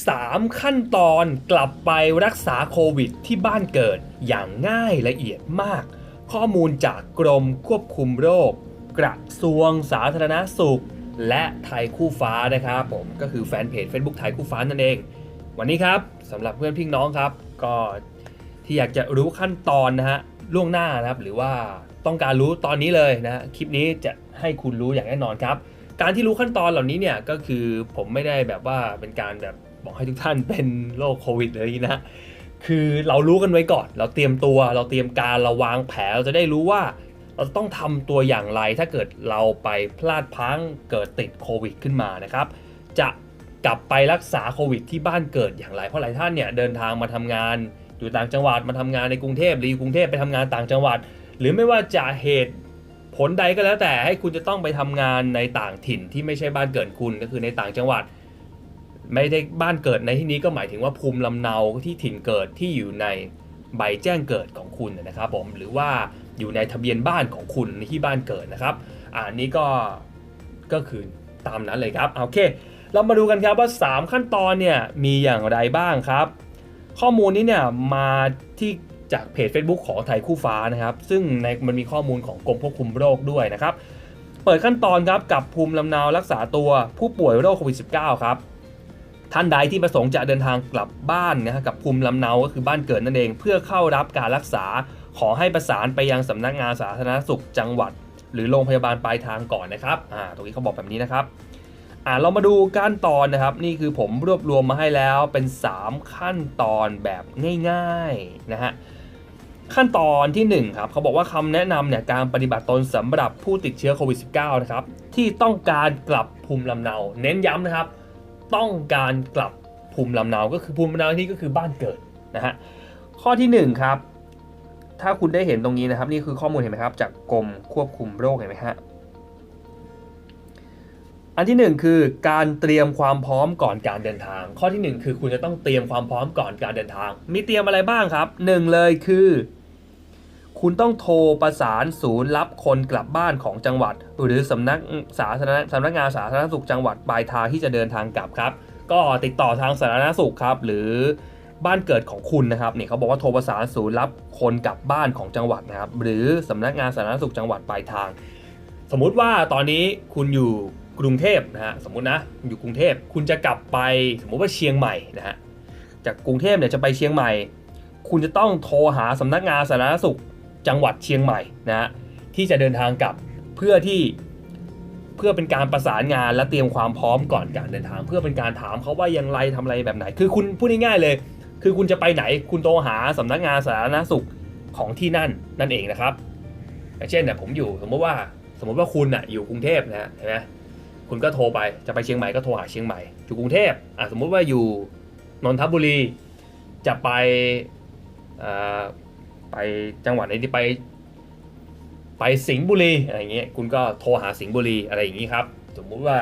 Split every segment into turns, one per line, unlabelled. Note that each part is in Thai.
3 ขั้นตอนกลับไปรักษาโควิดที่บ้านเกิดอย่างง่ายละเอียดมาก ข้อมูลจากกรมควบคุมโรค กระทรวงสาธารณสุข และไทยคู่ฟ้านะครับผมก็คือแฟนเพจ Facebook ไทยคู่ฟ้านั่นเอง วันนี้ครับสำหรับเพื่อนพี่น้องครับ ก็ที่อยากจะรู้ขั้นตอนนะฮะล่วงหน้านะครับหรือว่าต้องการรู้ตอนนี้เลยนะฮะคลิปนี้จะให้คุณรู้อย่างแน่นอนครับ การที่รู้ขั้นตอนเหล่านี้เนี่ยก็คือผมไม่ได้แบบว่าเป็นการแบบ บอกให้ทุกท่านเป็นโรคโควิดเลยนะคือเรารู้กันไว้ก่อน เราเตรียมตัว เราเตรียมการเราวางแผนเราจะได้รู้ว่าเราต้องทำตัวอย่างไรถ้าเกิดเราไปพลาดพังเกิดติดโควิดขึ้นมานะครับ จะกลับไปรักษาโควิดที่บ้านเกิดอย่างไร เพราะหลายท่านเนี่ยเดินทางมาทำงานอยู่ต่างจังหวัดมาทำงานในกรุงเทพหรืออยู่กรุงเทพไปทำงานต่างจังหวัด หรือไม่ว่าจะเหตุผลใดก็แล้วแต่ให้คุณจะต้องไปทำงานในต่างถิ่นที่ไม่ใช่บ้านเกิดคุณก็คือในต่างจังหวัด ไม่ได้บ้านเกิดในที่นี้ก็หมายถึงว่าภูมิลำเนาที่ถิ่นเกิดที่อยู่ในใบแจ้งเกิดของคุณนะครับผมหรือว่าอยู่ในทะเบียนบ้านของคุณในที่บ้านเกิดนะครับอ่านี้ก็ก็คือตามนั้นเลยครับโอเค เรามาดูกันครับว่า 3 ขั้นตอนเนี่ยมีอย่างไรบ้างครับ ข้อมูลนี้เนี่ยมาที่จากเพจ Facebook ของไทยคู่ฟ้านะครับ ซึ่งในมันมีข้อมูลของกรมควบคุมโรคด้วยนะครับ เปิดขั้นตอนครับกับภูมิลำเนารักษาตัวผู้ป่วยโรคโควิด -19 ครับ ท่านใดที่ประสงค์จะเดินทางกลับบ้านนะฮะกับภูมิลำเนาก็คือบ้านเกิดนั่นเอง เพื่อเข้ารับการรักษาขอให้ประสานไปยังสำนักงานสาธารณสุขจังหวัด หรือโรงพยาบาลปลายทางก่อนนะครับอ่าตรงนี้เขาบอกแบบนี้นะครับอ่าเรามาดูขั้นตอนนะครับ นี่คือผมรวบรวมมาให้แล้วเป็น 3 ขั้นตอนแบบง่ายๆนะฮะขั้นตอนที่1ครับเขาบอกว่าคำแนะนำเนี่ยการปฏิบัติตนสำหรับผู้ติดเชื้อโควิด -19 นะครับที่ต้องการกลับภูมิลำเนา เน้นย้ำนะครับ ต้องการกลับภูมิลำเนา ก็คือภูมิลำเนาที่ก็คือบ้านเกิดนะฮะ ข้อที่1ครับ ถ้าคุณได้เห็นตรงนี้นะครับ นี่คือข้อมูลเห็นไหมครับ จากกรมควบคุมโรคเห็นไหมฮะ อันที่หนึ่งคือการเตรียมความพร้อมก่อนการเดินทาง ข้อที่หนึ่งคือคุณจะต้องเตรียมความพร้อมก่อนการเดินทาง มีเตรียมอะไรบ้างครับหนึ่งเลยคือ คุณต้องโทรประสานศูนย์รับคนกลับบ้านของจังหวัด หรือสำนักสาธารณสำนักงานสาธารณสุขจังหวัดปลายทางที่จะเดินทางกลับครับ ก็ติดต่อทางสาธารณสุขครับ หรือบ้านเกิดของคุณนะครับเนี่ยเขาบอกว่าโทรประสานศูนย์รับคนกลับบ้านของจังหวัดนะครับ หรือสำนักงานสาธารณสุขจังหวัดปลายทาง สมมุติว่าตอนนี้คุณอยู่กรุงเทพนะฮะสมมุตินะอยู่กรุงเทพคุณจะกลับไปสมมุติว่าเชียงใหม่นะฮะจากกรุงเทพเนี่ยจะไปเชียงใหม่ คุณจะต้องโทรหาสำนักงานสาธารณสุข จังหวัดเชียงใหม่นะฮะที่จะเดินทางกลับเพื่อที่เพื่อเป็นการประสานงานและเตรียมความพร้อมก่อนการเดินทาง เพื่อเป็นการถามเขาว่าอย่างไรทำอะไรแบบไหน คือคุณพูดง่ายๆเลย คือคุณจะไปไหนคุณโทรหาสำนักงานสาธารณสุขของที่นั่นนั่นเองนะครับอย่างเช่นเนี่ยผมอยู่สมมติว่าสมมติว่าคุณน่ะอยู่กรุงเทพนะฮะเห็นไหมคุณก็โทรไปจะไปเชียงใหม่ก็โทรหาเชียงใหม่อยู่กรุงเทพอะสมมุติว่าอยู่นนทบุรีจะไปอ่อ ไปจังหวัดไหนที่ไป ไปสิงห์บุรีอะไรเงี้ยคุณก็โทรหาสิงห์บุรีอะไรอย่างงี้ครับ สมมุติว่า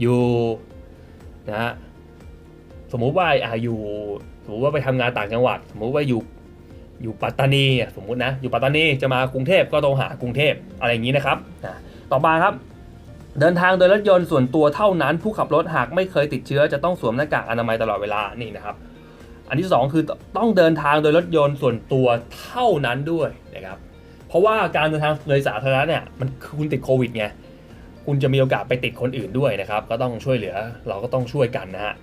อยู่นะฮะสมมุติว่าอะอยู่สมมุติว่าไปทำงานต่างจังหวัด สมมุติว่าอยู่อยู่ปัตตานีสมมุตินะอยู่ปัตตานีจะมากรุงเทพก็โทรหากรุงเทพอะไรอย่างนี้นะครับอะต่อมาครับเดินทางโดยรถยนต์ส่วนตัวเท่านั้นผู้ขับรถหากไม่เคยติดเชื้อจะต้องสวมหน้ากากอนามัยตลอดเวลานี่นะครับ อันที่สองคือต้องเดินทางโดยรถยนต์ส่วนตัวเท่านั้นด้วยนะครับเพราะว่าการเดินทางโดยสาธารณะเนี่ยมันคือคุณติดโควิดไงคุณจะมีโอกาสไปติดคนอื่นด้วยนะครับ ก็ต้องช่วยเหลือเราก็ต้องช่วยกันนะฮะ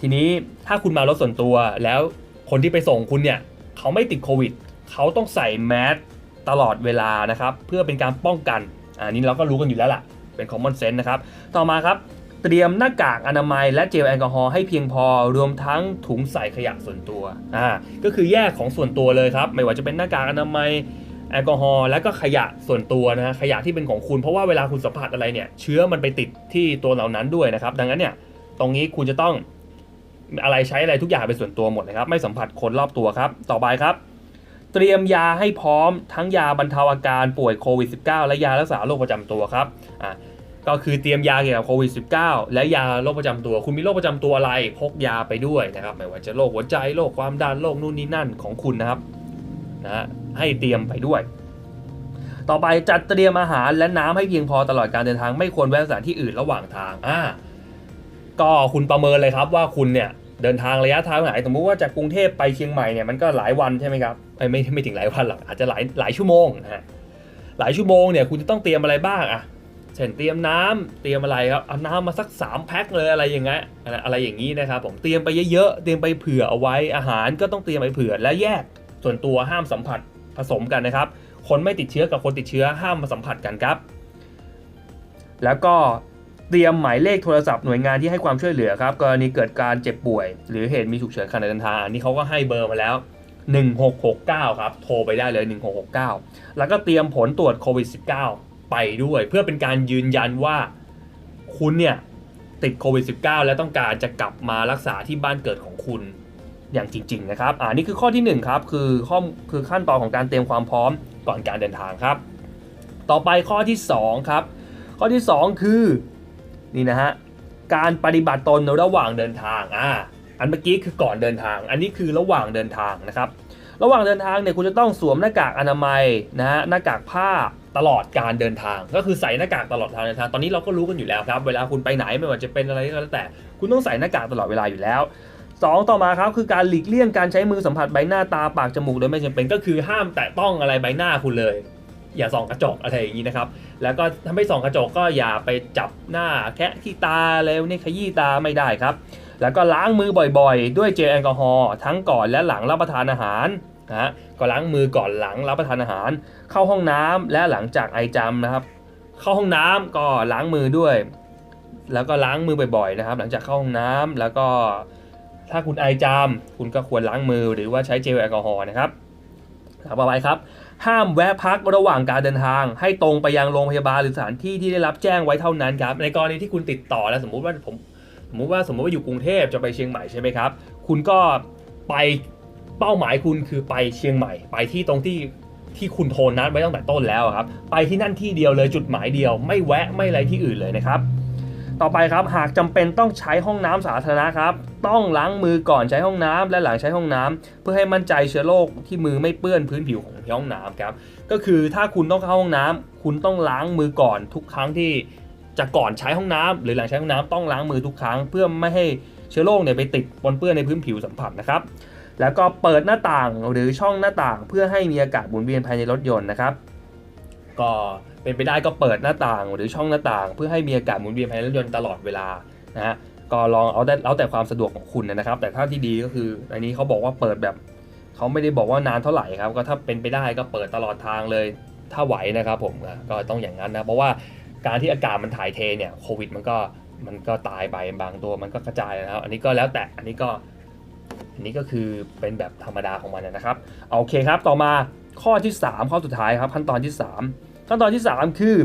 ทีนี้ถ้าคุณมารถส่วนตัวแล้วคนที่ไปส่งคุณเนี่ยเขาไม่ติดโควิดเขาต้องใส่แมสตลอดเวลานะครับ เพื่อเป็นการป้องกันอันนี้เราก็รู้กันอยู่แล้วล่ะ เป็น common sense นะครับ ต่อมาครับ เตรียมหน้ากากอนามัยและเจลแอลกอฮอล์ให้เพียงพอรวมทั้งถุงใส่ขยะส่วนตัวอ่าก็คือแยกของส่วนตัวเลยครับ ไม่ว่าจะเป็นหน้ากากอนามัยแอลกอฮอล์และก็ขยะส่วนตัวนะฮะขยะที่เป็นของคุณเพราะว่าเวลาคุณสัมผัสอะไรเนี่ย เชื้อมันไปติดที่ตัวเหล่านั้นด้วยนะครับ ดังนั้นเนี่ยตรงนี้คุณจะต้องอะไรใช้อะไรทุกอย่างเป็นส่วนตัวหมดนะครับ ไม่สัมผัสคนรอบตัวครับ ต่อไปครับ เตรียมยาให้พร้อมทั้งยาบรรเทาอาการป่วยโควิด -19 และยารักษาโรคประจำตัวครับอ่า ก็คือเตรียมยาเกี่ยวกับโควิด -19 และยาโรคประจำตัว คุณมีโรคประจำตัวอะไรพกยาไปด้วยนะครับไม่ว่าจะโรคหัวใจโรคความดันโรคนู่นนี่นั่นของคุณนะครับนะฮะให้เตรียมไปด้วย ต่อไปจัดเตรียมอาหารและน้ำให้เพียงพอตลอดการเดินทางไม่ควรแวะสถานที่อื่นระหว่างทางอ่าก็คุณประเมินเลยครับว่าคุณเนี่ยเดินทางระยะทางไหนสมมติว่าจากกรุงเทพไปเชียงใหม่เนี่ยมันก็หลายวันใช่ไหมครับไม่ไม่ถึงหลายวันหรอกอาจจะหลายหลายชั่วโมงนะฮะหลายชั่วโมงเนี่ยคุณจะต้องเตรียมอะไรบ้างอะ เช่นเตรียมน้ำเตรียมอะไรครับเอาน้ำมาสัก 3 แพ็คเลยอะไรอย่างเงี้ยอะไรอะไรอย่างนี้นะครับผมเตรียมไปเยอะๆเตรียมไปเผื่อเอาไว้อาหารก็ต้องเตรียมไปเผื่อและแยกส่วนตัวห้ามสัมผัสผสมกันนะครับ คนไม่ติดเชื้อกับคนติดเชื้อห้ามมาสัมผัสกันครับ แล้วก็เตรียมหมายเลขโทรศัพท์หน่วยงานที่ให้ความช่วยเหลือครับกรณีเกิดการเจ็บป่วย หรือเหตุมีฉุกเฉินขณะเดินทางอันนี้เขาก็ให้เบอร์มาแล้ว 1669 ครับ โทรไปได้เลย 1669 แล้วก็เตรียมผลตรวจโควิด -19 ไปด้วย เพื่อเป็นการยืนยันว่าคุณเนี่ยติดโควิด -19 และต้องการจะกลับมารักษาที่บ้านเกิดของคุณอย่างจริง ๆ นะครับอ่านี่คือข้อที่1ครับคือข้อคือขั้นตอนของการเตรียมความพร้อมก่อนการเดินทางครับ ต่อไปข้อที่2ครับข้อที่ 2 คือนี่นะฮะการปฏิบัติตนระหว่างเดินทางอ่าอันเมื่อกี้คือก่อนเดินทาง อันนี้คือระหว่างเดินทางนะครับ ระหว่างเดินทางเนี่ยคุณจะต้องสวมหน้ากากอนามัยนะฮะหน้ากากผ้าตลอดการเดินทาง ก็คือใส่หน้ากากตลอดทางเดินทางตอนนี้เราก็รู้กันอยู่แล้วครับ เวลาคุณไปไหนไม่ว่าจะเป็นอะไรก็แล้วแต่ คุณต้องใส่หน้ากากตลอดเวลาอยู่แล้วสองต่อมาครับคือการหลีกเลี่ยงการใช้มือสัมผัสใบหน้าตาปากจมูกโดยไม่จำเป็นก็คือห้ามแตะต้องอะไรใบหน้าคุณเลย อย่าส่องกระจกอะไรอย่างนี้นะครับ แล้วก็ถ้าไม่ส่องกระจกก็อย่าไปจับหน้าแคะที่ตาแล้วนี่ขยี้ตาไม่ได้ครับ แล้วก็ล้างมือบ่อยๆ ด้วยเจลแอลกอฮอล์ทั้งก่อนและหลังรับประทานอาหารนะฮะก็ล้างมือก่อนหลังรับประทานอาหาร เข้าห้องน้ำและหลังจากไอจามนะครับ เข้าห้องน้ำก็ล้างมือด้วย แล้วก็ล้างมือบ่อยๆนะครับ หลังจากเข้าห้องน้ำแล้วก็ถ้าคุณไอจาม คุณก็ควรล้างมือหรือว่าใช้เจลแอลกอฮอล์นะครับต่อไปครับ ห้ามแวะพักระหว่างการเดินทาง ให้ตรงไปยังโรงพยาบาลหรือสถานที่ที่ได้รับแจ้งไว้เท่านั้นครับ ในกรณีที่คุณติดต่อแล้วสมมุติว่าผม มมติว่าสมมติว่าอยู่กรุงเทพจะไปเชียงใหม่ใช่ไหมครับ คุณก็ไปเป้าหมายคุณคือไปเชียงใหม่ ไปที่ตรงที่ที่คุณโทรนัดไว้ตั้งแต่ต้นแล้วครับ ไปที่นั่นที่เดียวเลยจุดหมายเดียว ไม่แวะไม่อะไรที่อื่นเลยนะครับ ต่อไปครับหากจำเป็นต้องใช้ห้องน้ำสาธารณะครับ ต้องล้างมือก่อนใช้ห้องน้ำและหลังใช้ห้องน้ำเพื่อให้มั่นใจเชื้อโรคที่มือไม่เปื้อนพื้นผิวของห้องน้ำครับ ก็คือถ้าคุณต้องเข้าห้องน้ำคุณต้องล้างมือก่อนทุกครั้งที่ จะก่อนใช้ห้องน้ำหรือหลังใช้ห้องน้ำต้องล้างมือทุกครั้ง เพื่อไม่ให้เชื้อโรคเนี่ยไปติดปนเปื้อนในพื้นผิวสัมผัสนะครับ แล้วก็เปิดหน้าต่างหรือช่องหน้าต่าง เพื่อให้มีอากาศหมุนเวียนภายในรถยนต์นะครับ ก็เป็นไปได้ก็เปิดหน้าต่างหรือช่องหน้าต่าง เพื่อให้มีอากาศหมุนเวียนภายในรถยนต์ตลอดเวลานะฮะก็ลองเอาแต่เอาแต่ความสะดวกของคุณนะครับ แต่ถ้าที่ดีก็คืออันนี้เขาบอกว่าเปิดแบบเขาไม่ได้บอกว่านานเท่าไหร่ครับ ก็ถ้าเป็นไปได้ก็เปิดตลอดทางเลยถ้าไหวนะครับผมก็ต้องอย่างนั้นนะเพราะว่า การที่อากาศมันถ่ายเทเนี่ยโควิดมันก็มันก็ตายไปบางตัวมันก็กระจายนะครับ อันนี้ก็แล้วแต่อันนี้ก็อันนี้ก็คือเป็นแบบธรรมดาของมันนะครับเอาโอเคครับต่อมาข้อที่ 3 ข้อสุดท้ายครับ ขั้นตอนที่ 3 ขั้นตอนที่ 3 คือ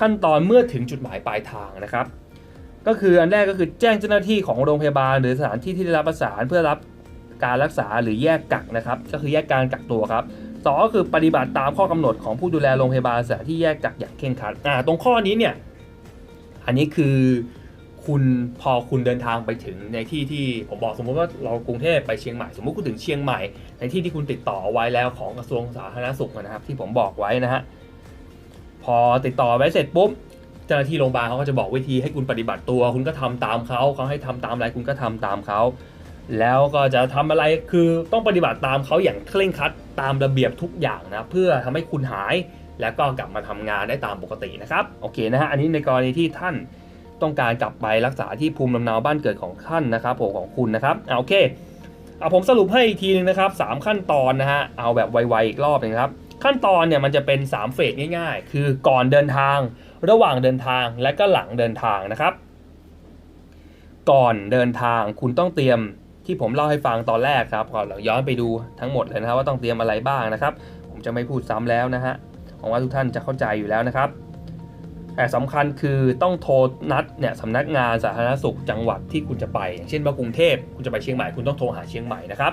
ขั้นตอนเมื่อถึงจุดหมายปลายทางนะครับ ก็คืออันแรกก็คือแจ้งเจ้าหน้าที่ของโรงพยาบาล หรือสถานที่ที่ได้รับประสานเพื่อรับการรักษาหรือแยกกักนะครับ ก็คือแยกการกักตัวครับ สองก็คือปฏิบัติตามข้อกำหนดของผู้ดูแลโรงพยาบาลสถานที่แยกกักอย่างเคร่งครัดอ่าตรงข้อนี้เนี่ยอันนี้คือคุณพอคุณเดินทางไปถึงในที่ที่ผมบอกสมมติว่าเรากรุงเทพไปเชียงใหม่ สมมติคุณถึงเชียงใหม่ ในที่ที่คุณติดต่อไว้แล้วของกระทรวงสาธารณสุขนะครับ ที่ผมบอกไว้นะฮะพอติดต่อไว้เสร็จปุ๊บเจ้าหน้าที่โรงพยาบาลเขาก็จะบอกวิธีให้คุณปฏิบัติตัว คุณก็ทำตามเขาเขาให้ทำตามอะไรคุณก็ทำตามเขา แล้วก็จะทำอะไรคือต้องปฏิบัติตามเขาอย่างเคร่งครัดตามระเบียบทุกอย่างนะเพื่อทำให้คุณหายแล้วก็กลับมาทำงานได้ตามปกตินะครับโอเคนะฮะอันนี้ในกรณีที่ท่านต้องการกลับไปรักษาที่ภูมิลำเนาบ้านเกิดของท่านนะครับผมของคุณนะครับเอาโอเคเอาผมสรุปให้อีกทีนึงนะครับสามขั้นตอนนะฮะเอาแบบไวๆอีกรอบหนึงครับ ขั้นตอนเนี่ยมันจะเป็น 3 เฟสง่ายๆ คือก่อนเดินทาง ระหว่างเดินทางและก็หลังเดินทางนะครับ ก่อนเดินทางคุณต้องเตรียม ที่ผมเล่าให้ฟังตอนแรกครับก่อนหลังย้อนไปดูทั้งหมดเลยนะครับว่าต้องเตรียมอะไรบ้างนะครับ ผมจะไม่พูดซ้ำแล้วนะฮะหวังว่าทุกท่านจะเข้าใจอยู่แล้วนะครับ แต่สำคัญคือต้องโทรนัดเนี่ยสำนักงานสาธารณสุขจังหวัดที่คุณจะไป อย่างเช่นว่ากรุงเทพคุณจะไปเชียงใหม่คุณต้องโทรหาเชียงใหม่นะครับ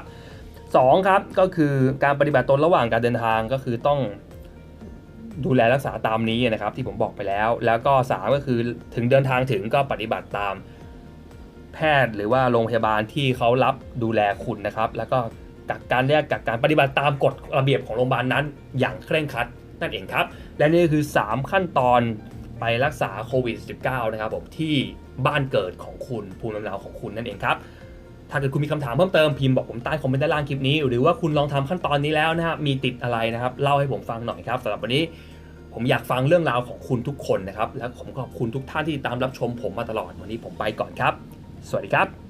สองครับก็คือการปฏิบัติตนระหว่างการเดินทางก็คือต้องดูแลรักษาตามนี้นะครับที่ผมบอกไปแล้ว แล้วก็สามก็คือถึงเดินทางถึงก็ปฏิบัติตาม แพทย์หรือว่าโรงพยาบาลที่เขารับดูแลคุณนะครับ แล้วก็กักการแยกกักการปฏิบัติตามกฎระเบียบของโรงพยาบาลนั้น อย่างเคร่งครัดนั่นเองครับ และนี่คือ 3 ขั้นตอนไปรักษาโควิด -19 นะครับผมที่บ้านเกิดของคุณภูมิลำเนาของคุณนั่นเองครับ ถ้าเกิดคุณมีคำถามเพิ่มเติมพิมพ์บอกผมใต้คอมเมนต์ด้านล่างคลิปนี้ หรือว่าคุณลองทำขั้นตอนนี้แล้วนะครับมีติดอะไรนะครับ เล่าให้ผมฟังหน่อยครับสำหรับวันนี้ผมอยากฟังเรื่องราวของคุณทุกคนนะครับ และผมขอบคุณทุกท่านที่ตามรับชมผมมาตลอดวันนี้ผมไปก่อนครับ สวัสดีครับ